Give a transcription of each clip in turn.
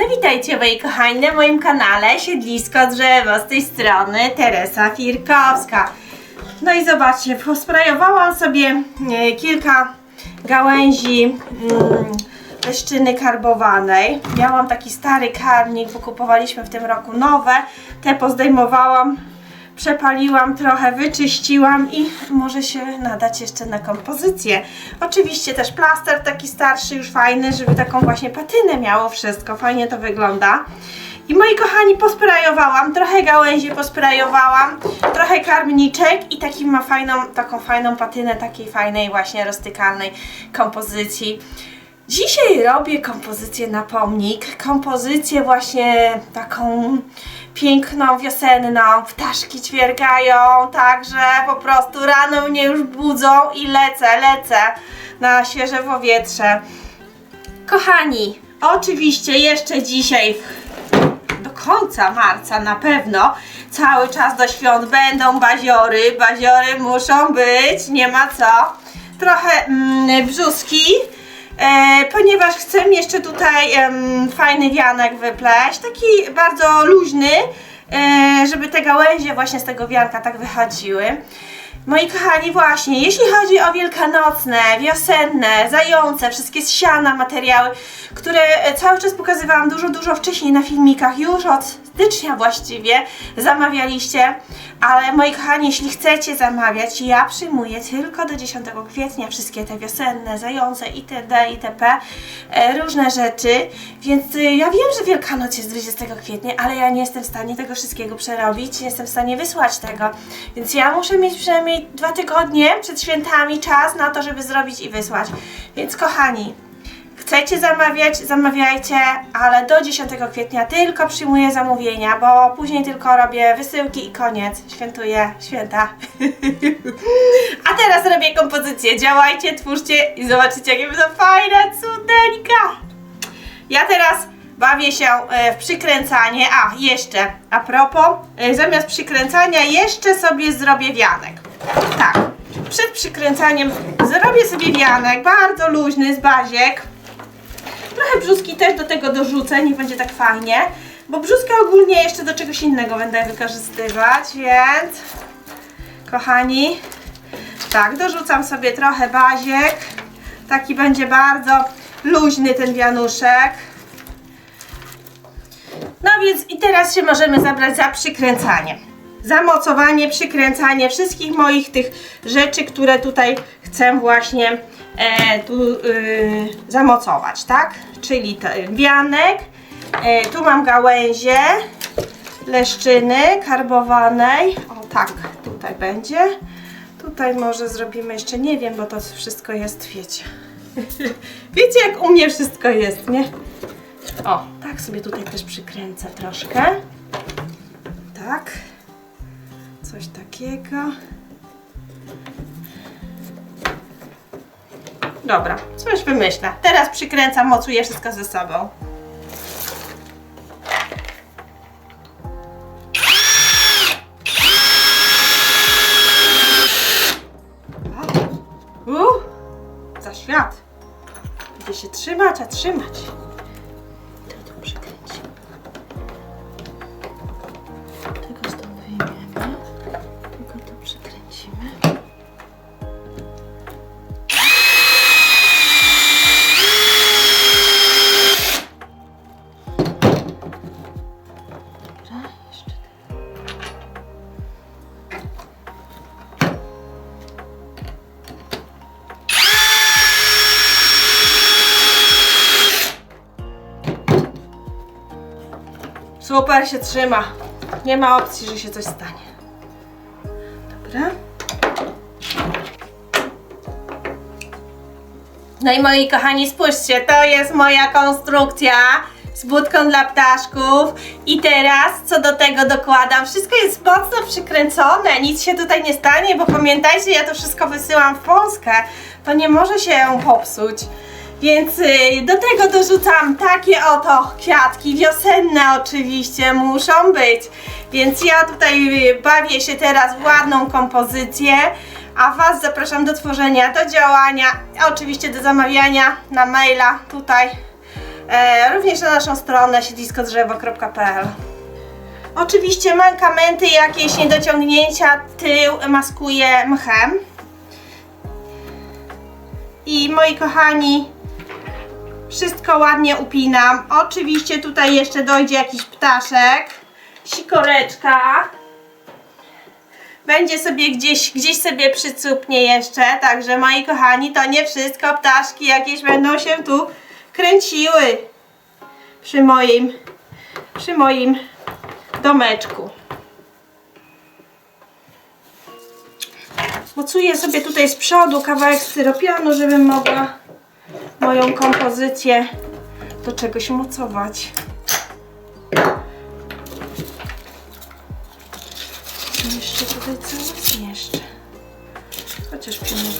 No witajcie moi kochani na moim kanale Siedlisko Drzewo, z tej strony Teresa Firkowska. No i zobaczcie, posprajowałam sobie e, kilka gałęzi mm, leszczyny karbowanej. Miałam taki stary karnik, bo kupowaliśmy w tym roku nowe. Te pozdejmowałam, przepaliłam trochę, wyczyściłam i może się nadać jeszcze na kompozycję. Oczywiście też plaster taki starszy, już fajny, żeby taką właśnie patynę miało wszystko. Fajnie to wygląda. I moi kochani, posprajowałam, trochę gałęzi posprajowałam, trochę karmniczek i taki ma fajną, taką fajną patynę takiej fajnej właśnie roztykalnej kompozycji. Dzisiaj robię kompozycję na pomnik, kompozycję właśnie taką piękną, wiosenną, ptaszki ćwierkają, także po prostu rano mnie już budzą i lecę, lecę na świeże powietrze. Kochani, oczywiście jeszcze dzisiaj do końca marca na pewno cały czas do świąt będą baziory. Baziory muszą być, nie ma co. Trochę mm, brzuski, ponieważ chcę jeszcze tutaj fajny wianek wypleść, taki bardzo luźny, e, żeby te gałęzie właśnie z tego wianka tak wychodziły. Moi kochani, właśnie, jeśli chodzi o wielkanocne, wiosenne, zające, wszystkie z siana materiały, które e, cały czas pokazywałam dużo, dużo wcześniej na filmikach, już od stycznia właściwie zamawialiście, ale moi kochani, jeśli chcecie zamawiać, ja przyjmuję tylko do 10 kwietnia wszystkie te wiosenne, zające itd. itp. E, różne rzeczy, więc y, ja wiem, że Wielkanoc jest 20 kwietnia, ale ja nie jestem w stanie tego wszystkiego przerobić, nie jestem w stanie wysłać tego, więc ja muszę mieć przynajmniej dwa tygodnie przed świętami czas na to, żeby zrobić i wysłać. Więc kochani, Chcecie zamawiać, zamawiajcie, ale do 10 kwietnia tylko przyjmuję zamówienia, bo później tylko robię wysyłki i koniec. Świętuję święta. A teraz robię kompozycję. Działajcie, twórzcie i zobaczycie, jakie będą fajne, cudeńka. Ja teraz bawię się e, w przykręcanie. A, jeszcze, a propos, e, zamiast przykręcania jeszcze sobie zrobię wianek. Tak, przed przykręcaniem zrobię sobie wianek, bardzo luźny, z baziek. Trochę brzuski też do tego dorzucę, nie będzie tak fajnie. Bo brzuskę ogólnie jeszcze do czegoś innego będę wykorzystywać, więc kochani, tak, dorzucam sobie trochę baziek. Taki będzie bardzo luźny ten wianuszek. No więc i teraz się możemy zabrać za przykręcanie. Zamocowanie, przykręcanie wszystkich moich tych rzeczy, które tutaj chcę właśnie tu y, zamocować, tak? Czyli ten wianek, e, tu mam gałęzie leszczyny karbowanej. O tak, tutaj będzie. Tutaj może zrobimy jeszcze, nie wiem, bo to wszystko jest, wiecie. wiecie jak u mnie wszystko jest, nie? O, tak sobie tutaj też przykręcę troszkę. Tak. Coś takiego. Dobra, coś wymyślę. Teraz przykręcam, mocuję wszystko ze sobą. Uh, za świat. Będzie się trzymać, a trzymać. Super się trzyma. Nie ma opcji, że się coś stanie. Dobra. No i moi kochani, spójrzcie, to jest moja konstrukcja z budką dla ptaszków. I teraz, co do tego dokładam, wszystko jest mocno przykręcone, nic się tutaj nie stanie, bo pamiętajcie, ja to wszystko wysyłam w Polskę, to nie może się popsuć. Więc y, do tego dorzucam takie oto kwiatki, wiosenne oczywiście muszą być. Więc ja tutaj y, bawię się teraz w ładną kompozycję, a Was zapraszam do tworzenia, do działania, oczywiście do zamawiania na maila tutaj e, również na naszą stronę siedliskodrzewo.pl. Oczywiście mankamenty, jakieś niedociągnięcia, tył maskuję mchem. I moi kochani, wszystko ładnie upinam. Oczywiście tutaj jeszcze dojdzie jakiś ptaszek, sikoreczka. Będzie sobie gdzieś, gdzieś sobie przycupnie jeszcze, także moi kochani, to nie wszystko, ptaszki jakieś będą się tu kręciły przy moim, przy moim domeczku. Mocuję sobie tutaj z przodu kawałek styropianu, żebym mogła moją kompozycję do czegoś mocować. Jeszcze tutaj cały zmieszczę. Chociaż pilnowanie.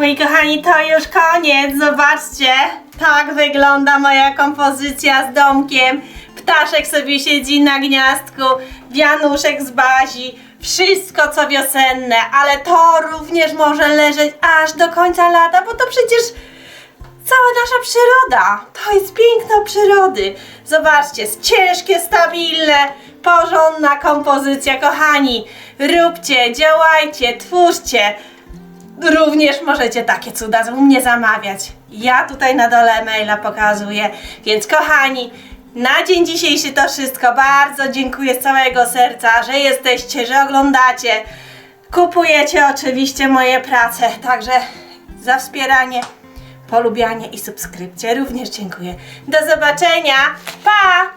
Moi kochani, to już koniec. Zobaczcie, tak wygląda moja kompozycja z domkiem. Ptaszek sobie siedzi na gniazdku, wianuszek z bazi. Wszystko co wiosenne, ale to również może leżeć aż do końca lata, bo to przecież cała nasza przyroda. To jest piękno przyrody. Zobaczcie, jest ciężkie, stabilne, porządna kompozycja, kochani. Róbcie, działajcie, twórzcie. Również możecie takie cuda u mnie zamawiać. Ja tutaj na dole maila pokazuję. Więc kochani, na dzień dzisiejszy to wszystko. Bardzo dziękuję z całego serca, że jesteście, że oglądacie. Kupujecie oczywiście moje prace. Także za wspieranie, polubianie i subskrypcję również dziękuję. Do zobaczenia. Pa!